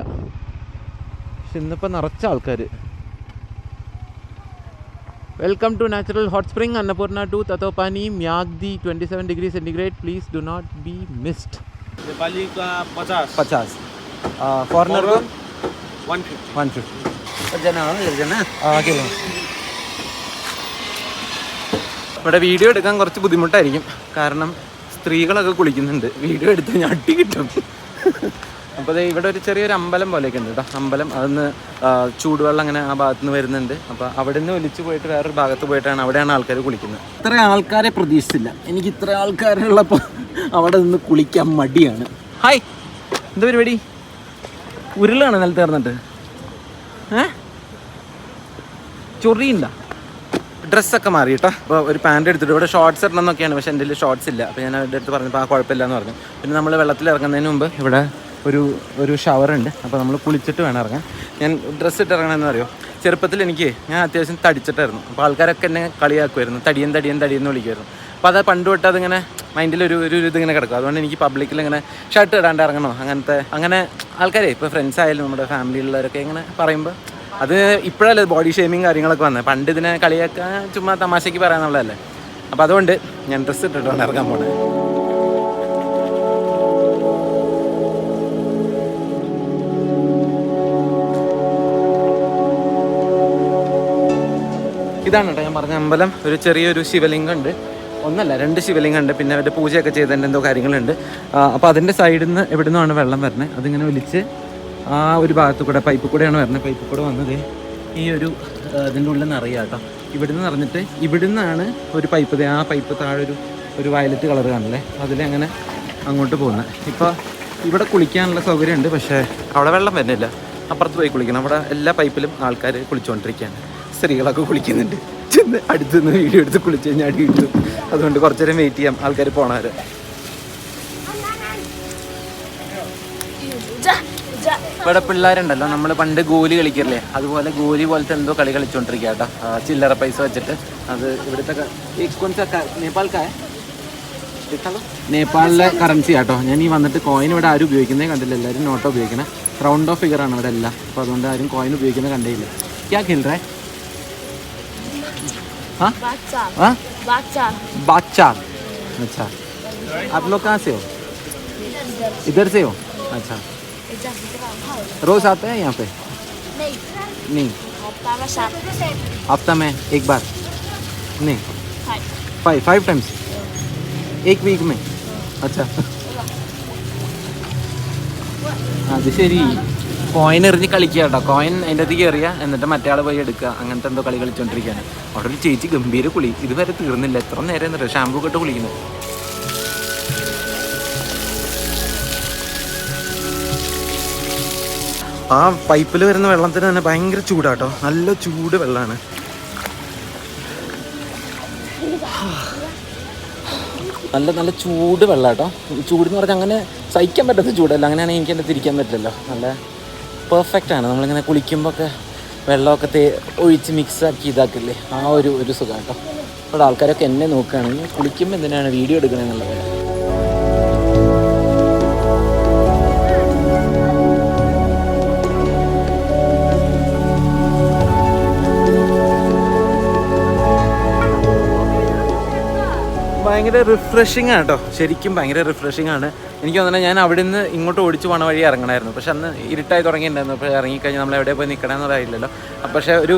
പക്ഷെ ഇന്നിപ്പോൾ നിറച്ച ആൾക്കാർ welcome to natural hot spring Annapurna to Tatopani Myagdi twenty seven degree centigrade please do not be missed Nepali का पचास पचास फॉरनर को वन फिफ्टी वन फिफ्टी ഇവിടെ വീഡിയോ എടുക്കാൻ കുറച്ച് ബുദ്ധിമുട്ടായിരിക്കും. കാരണം സ്ത്രീകളൊക്കെ കുളിക്കുന്നുണ്ട്. വീഡിയോ എടുത്ത് ഞാൻ അട്ടി കിട്ടും. അപ്പോൾ ഇവിടെ ഒരു ചെറിയൊരു അമ്പലം പോലെയൊക്കെ ഉണ്ട് കേട്ടോ അമ്പലം അതിന്ന് ചൂടുവെള്ളം അങ്ങനെ ആ ഭാഗത്ത് നിന്ന് വരുന്നുണ്ട്. അപ്പോൾ അവിടെ നിന്ന് ഒലിച്ചു പോയിട്ട് വേറൊരു ഭാഗത്ത് പോയിട്ടാണ് അവിടെയാണ് ആൾക്കാർ കുളിക്കുന്നത്. ഇത്ര ആൾക്കാരെ പ്രതീക്ഷിച്ചില്ല. എനിക്ക് ഇത്ര ആൾക്കാരുള്ളപ്പോൾ അവിടെ നിന്ന് കുളിക്കാൻ മടിയാണ്. ഹായ്. എന്താ പരിപാടി? ഉരുളാണ് നിലത്തേർന്നിട്ട് ഏ? ചൊറിയുണ്ട ഡ്രസ്സൊക്കെ മാറി കേട്ടോ അപ്പോൾ ഒരു പാന്റ് എടുത്തിട്ട് ഇവിടെ ഷോർട്സ് ഇടണം എന്നൊക്കെയാണ് പക്ഷേ എന്റെ ഷോർട്സ് ഇല്ല. അപ്പോൾ ഞാൻ അവരുടെ അടുത്ത് പറഞ്ഞപ്പോൾ ആ കുഴപ്പമില്ല എന്ന് പറഞ്ഞു. പിന്നെ നമ്മൾ വെള്ളത്തിൽ ഇറങ്ങുന്നതിന് മുമ്പ് ഇവിടെ ഒരു ഒരു ഷവർ ഉണ്ട്. അപ്പോൾ നമ്മൾ കുളിച്ചിട്ട് വേണം ഇറങ്ങാൻ. ഞാൻ ഡ്രസ്സ് ഇട്ട് ഇറങ്ങണമെന്ന് അറിയോ? ചെറുപ്പത്തിൽ എനിക്ക് ഞാൻ അത്യാവശ്യം തടിച്ചിട്ടായിരുന്നു. അപ്പോൾ ആൾക്കാരൊക്കെ എന്നെ കളിയാക്കുമായിരുന്നു. തടിയൻ തടിയൻ തടിയെന്ന് വിളിക്കുമായിരുന്നു. അപ്പോൾ അത് പണ്ട് തൊട്ട് അതിങ്ങനെ മൈൻഡിൽ ഒരു ഒരു ഇതിങ്ങനെ കിടക്കും. അതുകൊണ്ട് എനിക്ക് പബ്ലിക്കിൽ ഇങ്ങനെ ഷർട്ട് ഇടാണ്ട് ഇറങ്ങണോ? അങ്ങനത്തെ അങ്ങനെ ആൾക്കാരെ ഇപ്പോൾ ഫ്രണ്ട്സ് ആയാലും നമ്മുടെ ഫാമിലിയിലുള്ളവരൊക്കെ ഇങ്ങനെ പറയുമ്പോൾ അത് ഇപ്പോഴല്ലേ ബോഡി ഷേമിങ് കാര്യങ്ങളൊക്കെ വന്നത് പണ്ട് ഇതിനെ കളിയാക്കാൻ ചുമ്മാ തമാശയ്ക്ക് പറയാനുള്ളതല്ലേ അപ്പോൾ അതുകൊണ്ട് ഞാൻ ഡ്രസ്സ് ഇട്ടിട്ടാണ് ഇറങ്ങാൻ പോണത് ഇതാണ് കേട്ടോ ഞാൻ പറഞ്ഞ അമ്പലം. ഒരു ചെറിയൊരു ശിവലിംഗം ഉണ്ട് ഒന്നല്ല രണ്ട് ശിവലിംഗം ഉണ്ട് പിന്നെ അവരുടെ പൂജയൊക്കെ ചെയ്തതിന്റെ എന്തോ കാര്യങ്ങളുണ്ട്. അപ്പോൾ അതിന്റെ സൈഡിൽ നിന്ന് എവിടെ നിന്നാണ് വെള്ളം വരുന്നത് അതിങ്ങനെ വലിച്ച് ആ ഒരു ഭാഗത്ത് കൂടെ പൈപ്പ് കൂടെയാണ് വരുന്നത്. പൈപ്പ് കൂടെ വന്നത് ഈ ഒരു ഇതിന്റെ ഉള്ളിൽ നിറയുക കേട്ടോ. ഇവിടുന്ന് നിറഞ്ഞിട്ട് ഇവിടുന്നാണ് ഒരു പൈപ്പ് ആ പൈപ്പ് താഴെ ഒരു ഒരു വയലറ്റ് കളർ കാണല്ലേ അതിലങ്ങനെ അങ്ങോട്ട് പോകുന്നത്. ഇപ്പോൾ ഇവിടെ കുളിക്കാനുള്ള സൗകര്യമുണ്ട് പക്ഷേ അവിടെ വെള്ളം വരുന്നില്ല. അപ്പുറത്ത് പോയി കുളിക്കണം. അവിടെ എല്ലാ പൈപ്പിലും ആൾക്കാർ കുളിച്ചുകൊണ്ടിരിക്കുകയാണ് സ്ത്രീകളൊക്കെ കുളിക്കുന്നുണ്ട്. ചെന്ന് അടുത്തുനിന്ന് വീഡിയോ എടുത്ത് കുളിച്ച് കഴിഞ്ഞാൽ അടി കിട്ടും. അതുകൊണ്ട് കുറച്ചേരം വെയിറ്റ് ചെയ്യാം. ആൾക്കാർ പോണവരെ. ഇവിടെ പിള്ളേരുണ്ടല്ലോ നമ്മൾ പണ്ട് ഗോലി കളിക്കില്ലേ അതുപോലെ ഗോലി പോലത്തെ എന്തോ കളി കളിച്ചുകൊണ്ടിരിക്കുക കേട്ടോ ആ, ചില്ലറ പൈസ വെച്ചിട്ട് അത് ഇവിടുത്തെ ക- ഈ കൊഞ്ചൊക്കെ നേപ്പാൾക്കായ നേപ്പാളിലെ കറൻസി ആട്ടോ ഞാൻ ഈ വന്നിട്ട് കോയിൻ ഇവിടെ ആരും ഉപയോഗിക്കുന്നേ കണ്ടില്ല എല്ലാവരും നോട്ട് ഉപയോഗിക്കണേ റൗണ്ട് ഓഫ് ഫിഗർ ആണ് ഇവിടെ എല്ലാം അപ്പോൾ അതുകൊണ്ട് ആരും കോയിൻ ഉപയോഗിക്കുന്നത് കണ്ടില്ല ക്യാ खेल रहा है हाँ हाँ बादशाह अच्छा आप लोग कहाँ से हो इधर से हो अच्छा रोज आते हैं यहाँ पे नहीं हफ्ता में एक बार नहीं फाइव फाइव टाइम्स एक वीक में अच्छा അത് ശരി കോയിൻ എറിഞ്ഞ് കളിക്കുക കേട്ടോ കോയിൻ അതിൻ്റെ അകത്തേക്ക് എറിയുക എന്നിട്ട് മറ്റേ ആൾ പോയി എടുക്കുക അങ്ങനത്തെ എന്തോ കളി കളിച്ചോണ്ടിരിക്കുകയാണ് അവിടെ ഒരു ചേച്ചി ഗംഭീര കുളി ഇതുവരെ തീർന്നില്ല എത്ര നേരം എന്നിട്ട് ഷാമ്പൂ കെട്ട് കുളിക്കുന്നത് ആ പൈപ്പിൽ വരുന്ന വെള്ളത്തിന് തന്നെ ഭയങ്കര ചൂടാട്ടോ. നല്ല ചൂട് വെള്ളമാണ്. നല്ല നല്ല ചൂട് വെള്ളാട്ടോ. കേട്ടോ ചൂട് എന്ന് പറഞ്ഞാൽ അങ്ങനെ സഹിക്കാൻ പറ്റാത്ത ചൂടല്ല. അങ്ങനെയാണെങ്കിൽ എനിക്ക് എന്റെ തിരിക്കാൻ പറ്റില്ലല്ലോ. നല്ല പെർഫെക്റ്റ് ആണ്. നമ്മളിങ്ങനെ കുളിക്കുമ്പോൾ ഒക്കെ വെള്ളമൊക്കെ തേ ഒഴിച്ച് മിക്സ് ആക്കി ഇതാക്കില്ലേ? ആ ഒരു ഒരു സുഖം കേട്ടോ ഇവിടെ ആൾക്കാരൊക്കെ എന്നെ നോക്കുകയാണെങ്കിൽ "നീ കുളിക്കുമ്പോൾ എന്തിനാണ് വീഡിയോ എടുക്കണമെന്നുള്ളത് ഭയങ്കര റിഫ്രഷിംഗ് ആണ് കേട്ടോ ശരിക്കും ഭയങ്കര റിഫ്രഷിംഗ് ആണ്. എനിക്ക് തോന്നുന്നത് ഞാൻ അവിടെ നിന്ന് ഇങ്ങോട്ട് ഓടിച്ച് പോണ വഴി ഇറങ്ങണമായിരുന്നു പക്ഷെ അന്ന് ഇരുട്ടായി തുടങ്ങിയിട്ടുണ്ടായിരുന്നു. പക്ഷെ ഇറങ്ങിക്കഴിഞ്ഞാൽ നമ്മൾ എവിടെ പോയി നിൽക്കണമെന്ന് അറിയില്ലല്ലോ പക്ഷേ ഒരു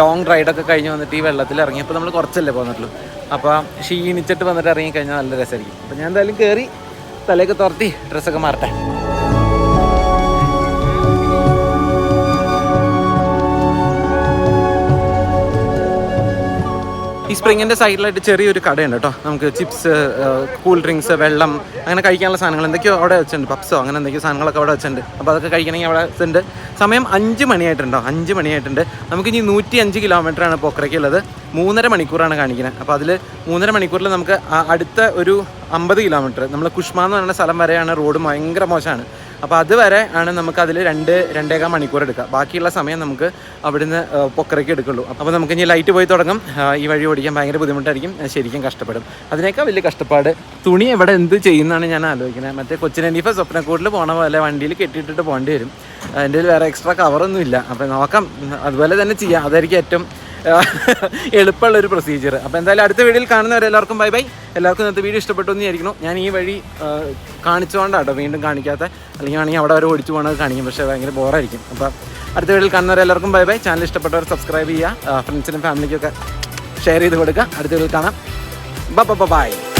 ലോങ് റൈഡൊക്കെ കഴിഞ്ഞ് വന്നിട്ട് ഈ വെള്ളത്തിൽ ഇറങ്ങിയപ്പോൾ നമ്മൾ കുറച്ചല്ലേ പോന്നിട്ടുള്ളൂ. അപ്പോൾ ക്ഷീണിച്ചിട്ട് വന്നിട്ട് ഇറങ്ങിക്കഴിഞ്ഞാൽ നല്ല രസമായിരിക്കും. അപ്പോൾ ഞാൻ എന്തായാലും കയറി തലയൊക്കെ തുറത്തി ഡ്രസ്സൊക്കെ മാറട്ടെ. സ്പ്രിങ്ങിന്റെ സൈഡിലായിട്ട് ചെറിയൊരു കടയുണ്ട് കേട്ടോ. നമുക്ക് ചിപ്സ് കൂൾ ഡ്രിങ്ക്സ് വെള്ളം അങ്ങനെ കഴിക്കാനുള്ള സാധനങ്ങൾ എന്തൊക്കെയോ അവിടെ വെച്ചിട്ടുണ്ട്. പപ്സോ അങ്ങനെ എന്തൊക്കെയോ സാധനങ്ങളൊക്കെ അവിടെ വെച്ചിട്ടുണ്ട്. അപ്പോൾ അതൊക്കെ കഴിക്കണമെങ്കിൽ അവിടെ ഉണ്ട് സമയം അഞ്ച് മണിയായിട്ടുണ്ടോ? അഞ്ച് മണിയായിട്ടുണ്ട്. നമുക്ക് ഇനി നൂറ്റി അഞ്ച് കിലോമീറ്ററാണ് പൊക്കറയ്ക്കുള്ളത്. മൂന്നര മണിക്കൂറാണ് കാണിക്കുന്നത് അപ്പോൾ അതിൽ മൂന്നര മണിക്കൂറിൽ നമുക്ക് അടുത്ത ഒരു അമ്പത് കിലോമീറ്റർ നമ്മൾ കുഷ്മ എന്ന് പറയുന്ന സ്ഥലം വരെയാണ് റോഡ് ഭയങ്കര മോശമാണ്. അപ്പോൾ അതുവരെ ആണ് നമുക്ക് അതിൽ രണ്ട് രണ്ടേകാൽ മണിക്കൂർ എടുക്കുക. ബാക്കിയുള്ള സമയം നമുക്ക് അവിടുന്ന് പൊക്കറയ്ക്ക് എടുക്കുള്ളൂ. അപ്പോൾ നമുക്ക് ഇനി ലൈറ്റ് പോയി തുടങ്ങും. ഈ വഴി ഓടിക്കാൻ ഭയങ്കര ബുദ്ധിമുട്ടായിരിക്കും. ശരിക്കും കഷ്ടപ്പെടും. അതിനേക്കാൾ വലിയ കഷ്ടപ്പാട് തുണി എവിടെ എന്ത് ചെയ്യുന്നതാണ് ഞാൻ ആലോചിക്കുന്നത്. മറ്റേ കൊച്ചിനീഫ സ്വപ്നക്കൂട്ടിൽ പോണ പോലെ വണ്ടിയിൽ കെട്ടിയിട്ടിട്ട് പോകേണ്ടി വരും. അതിന്റെ വേറെ എക്സ്ട്രാ കവറൊന്നും ഇല്ല അപ്പോൾ നോക്കാം. അതുപോലെ തന്നെ ചെയ്യാം. അതായിരിക്കും ഏറ്റവും എളുപ്പമുള്ള ഒരു പ്രൊസീജിയർ അപ്പോൾ എന്തായാലും അടുത്ത വീഡിയോയിൽ കാണുന്നവരെല്ലാവർക്കും ബൈ ബൈ. എല്ലാവർക്കും ഇന്നത്തെ വീഡിയോ ഇഷ്ടപ്പെട്ടു എന്ന് വിചാരിക്കുന്നു. ഞാൻ ഈ വഴി കാണിച്ചുകൊണ്ടാട്ടോ വീണ്ടും കാണിക്കാത്ത. അല്ലെങ്കിൽ ആണെങ്കിൽ അവിടെ അവരെ ഓടിച്ചു പോകണത് കാണിക്കും. പക്ഷേ ഭയങ്കര ബോറായിരിക്കും. അപ്പോൾ അടുത്ത വീഡിയോയിൽ കാണുന്നവരെല്ലാവർക്കും ബൈ ബൈ. ചാനൽ ഇഷ്ടപ്പെട്ടവർ സബ്സ്ക്രൈബ് ചെയ്യുക. ഫ്രണ്ട്സിനും ഫാമിലിക്കൊക്കെ ഷെയർ ചെയ്ത് കൊടുക്കുക. അടുത്ത വീഡിയോയിൽ കാണാം. ബൈ.